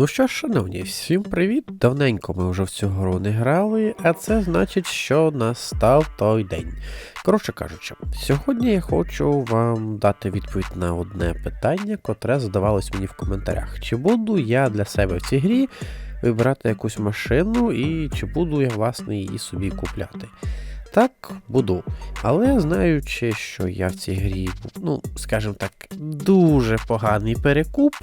Ну що ж, шановні, всім привіт! Давненько ми вже в цю гру не грали, а це значить, що настав той день. Коротше кажучи, сьогодні я хочу вам дати відповідь на одне питання, котре задавалось мені в коментарях. Чи буду я для себе в цій грі вибирати якусь машину і чи буду я власне її собі купляти? Так, буду. Але знаючи, що я в цій грі, ну, скажімо так, дуже поганий перекуп,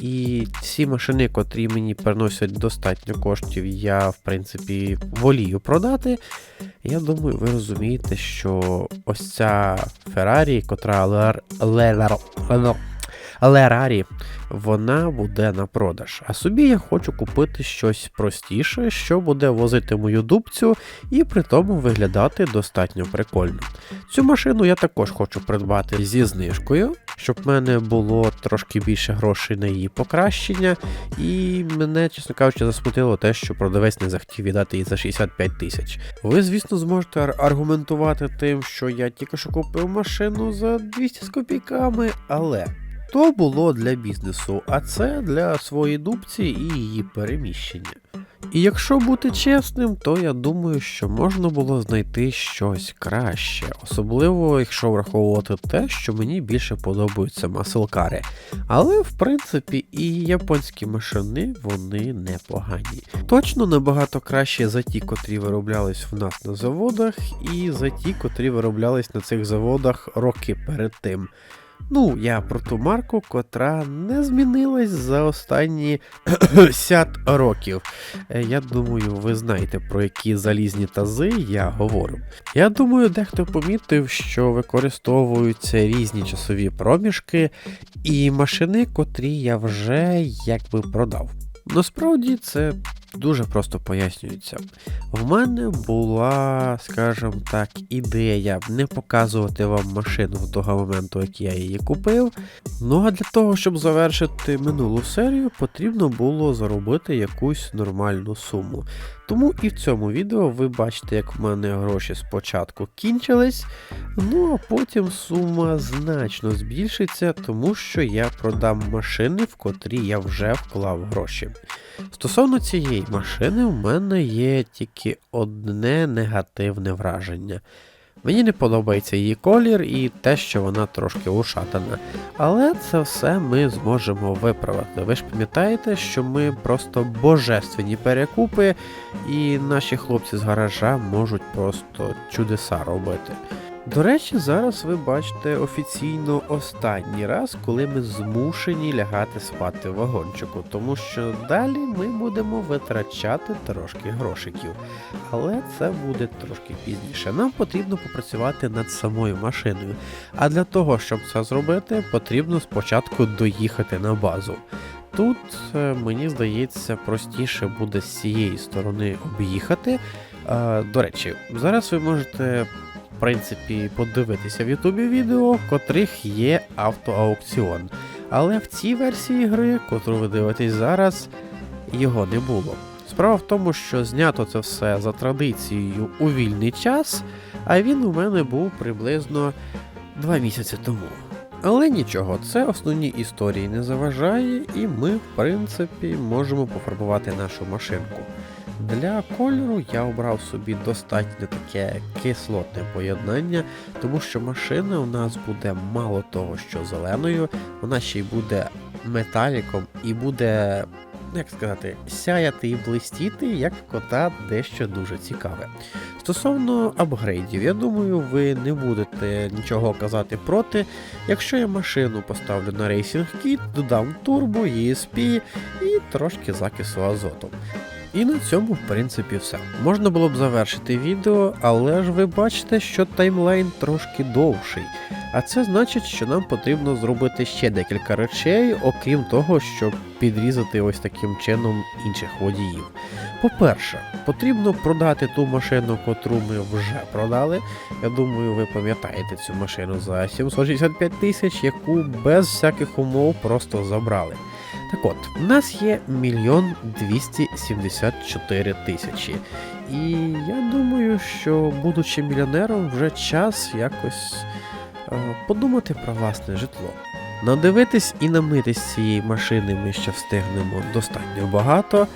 і всі машини, котрі мені приносять достатньо коштів, я, в принципі, волію продати. Я думаю, ви розумієте, що ось ця Феррарі, котра. Лер... Лерарі, вона буде на продаж. А собі я хочу купити щось простіше, що буде возити мою дубцю і при тому виглядати достатньо прикольно. Цю машину я також хочу придбати зі знижкою, щоб в мене було трошки більше грошей на її покращення. І мене, чесно кажучи, засмутило те, що продавець не захотів віддати її за 65 тисяч. Ви, звісно, зможете аргументувати тим, що я тільки що купив машину за 200 з копійками, але. То було для бізнесу, а це для своєї дубці і її переміщення. І якщо бути чесним, то я думаю, що можна було знайти щось краще, особливо якщо враховувати те, що мені більше подобаються маселкари. Але в принципі і японські машини вони непогані. Точно набагато краще за ті, котрі вироблялись в нас на заводах, і за ті, котрі вироблялись на цих заводах роки перед тим. Ну, я про ту марку, котра не змінилась за останні 50 років. Е, Я думаю, ви знаєте, про які залізні тази я говорю. Я думаю, дехто помітив, що використовуються різні часові проміжки і машини, котрі я вже якби продав. Насправді це дуже просто пояснюється. В мене була, скажімо так, ідея не показувати вам машину до того моменту, як я її купив. Ну а для того, щоб завершити минулу серію, потрібно було заробити якусь нормальну суму. Тому і в цьому відео ви бачите, як в мене гроші спочатку кінчились, ну а потім сума значно збільшиться, тому що я продам машини, в котрі я вже вклав гроші. Стосовно цієї машини, в мене є тільки одне негативне враження. Мені не подобається її колір і те, що вона трошки ушатана. Але це все ми зможемо виправити. Ви ж пам'ятаєте, що ми просто божественні перекупи, і наші хлопці з гаража можуть просто чудеса робити. До речі, зараз ви бачите офіційно останній раз, коли ми змушені лягати спати в вагончику, тому що далі ми будемо витрачати трошки грошиків. Але це буде трошки пізніше. Нам потрібно попрацювати над самою машиною. А для того, щоб це зробити, потрібно спочатку доїхати на базу. Тут, е, мені здається, простіше буде з цієї сторони об'їхати. Е, До речі, зараз ви можете в принципі, подивитися в Ютубі відео, в котрих є автоаукціон. Але в цій версії гри, котру ви дивитесь зараз, його не було. Справа в тому, що знято це все за традицією у вільний час, а він у мене був приблизно 2 місяці тому. Але нічого, це основні історії не заважає, і ми, в принципі, можемо пофарбувати нашу машинку. Для кольору я обрав собі достатньо таке кислотне поєднання, тому що машина у нас буде мало того, що зеленою, вона ще й буде металіком і буде, як сказати, сяяти і блистіти, як кота дещо дуже цікаве. Стосовно апгрейдів, я думаю, ви не будете нічого казати проти, якщо я машину поставлю на Racing Kit, додам турбо, ESP і трошки закису азоту. І на цьому, в принципі, все. Можна було б завершити відео, але ж ви бачите, що таймлайн трошки довший. А це значить, що нам потрібно зробити ще декілька речей, окрім того, щоб підрізати ось таким чином інших водіїв. По-перше, потрібно продати ту машину, котру ми вже продали. Я думаю, ви пам'ятаєте цю машину за 765 тисяч, яку без всяких умов просто забрали. Так от, у нас є мільйон 274 тисячі. І я думаю, що, будучи мільйонером, вже час якось е, подумати про власне житло. Надивитись і намитись цієї машини ми ще встигнемо достатньо багато.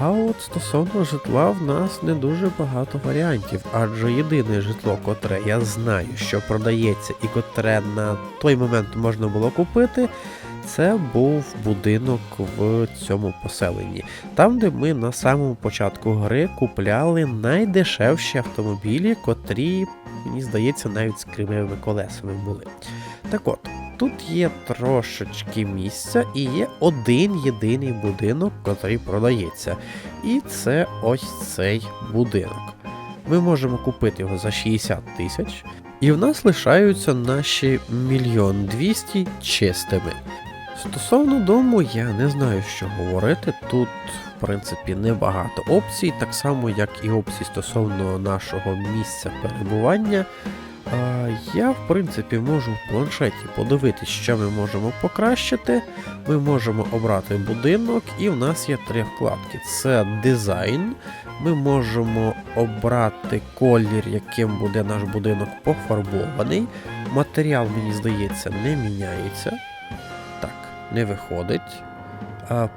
А от стосовно житла в нас не дуже багато варіантів, адже єдине житло, котре я знаю, що продається і котре на той момент можна було купити, це був будинок в цьому поселенні. Там, де ми на самому початку гри купляли найдешевші автомобілі, котрі, мені здається, навіть з кривими колесами були. Так от, тут є трошечки місця і є один єдиний будинок, котрий продається. І це ось цей будинок. Ми можемо купити його за 60 тисяч, і в нас лишаються наші мільйон двісті чистими. Стосовно дому, я не знаю, що говорити. Тут, в принципі, небагато опцій, так само, як і опцій стосовно нашого місця перебування. Я, в принципі, можу в планшеті подивитись, що ми можемо покращити. Ми можемо обрати будинок, і в нас є три вкладки: це дизайн. Ми можемо обрати колір, яким буде наш будинок пофарбований. Матеріал, мені здається, не міняється. Так, не виходить.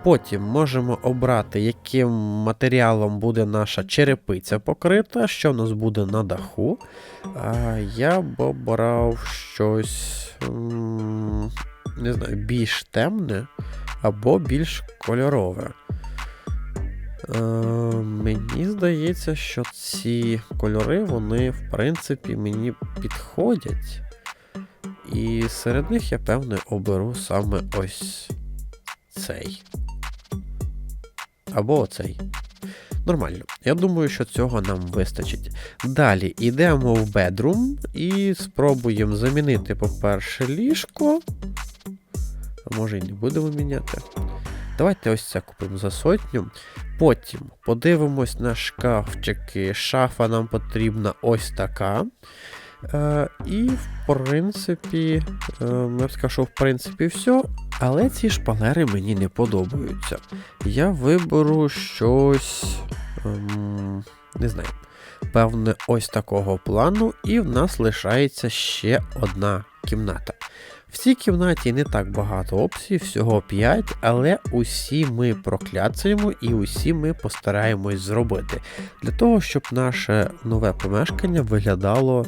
Потім можемо обрати, яким матеріалом буде наша черепиця покрита, що в нас буде на даху. Я б обрав щось не знаю, більш темне або більш кольорове. Мені здається, що ці кольори, вони, в принципі, мені підходять. І серед них я, певне, оберу саме ось цей. Або оцей. Нормально. Я думаю, що цього нам вистачить. Далі йдемо в бедрум і спробуємо замінити, по-перше, ліжко. А може і не будемо міняти. Давайте ось це купимо за сотню. Потім подивимось на шкафчики. Шафа нам потрібна ось така. Е, і, в принципі, е, я б сказав, що в принципі все. Але ці шпалери мені не подобаються. Я виберу щось. Ем, не знаю. Певне, ось такого плану, і в нас лишається ще одна кімната. В цій кімнаті не так багато опцій, всього 5, але усі ми прокляцаємо і усі ми постараємось зробити. Для того, щоб наше нове помешкання виглядало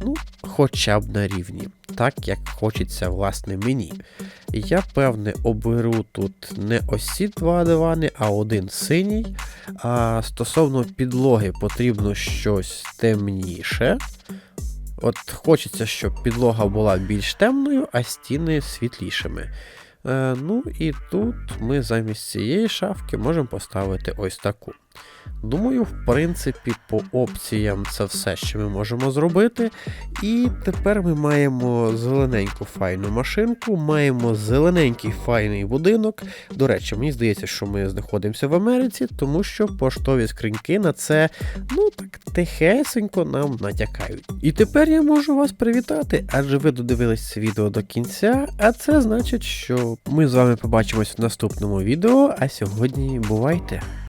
ну, хоча б на рівні, так як хочеться власне мені. Я, певне, оберу тут не ось ці два дивани, а один синій. А стосовно підлоги потрібно щось темніше. От хочеться, щоб підлога була більш темною, а стіни світлішими. Е, ну і тут ми замість цієї шафки можемо поставити ось таку. Думаю, в принципі, по опціям це все, що ми можемо зробити. І тепер ми маємо зелененьку файну машинку, маємо зелененький файний будинок. До речі, мені здається, що ми знаходимося в Америці, тому що поштові скриньки на це, ну так тихесенько нам натякають. І тепер я можу вас привітати, адже ви додивились це відео до кінця, а це значить, що ми з вами побачимось в наступному відео. А сьогодні бувайте!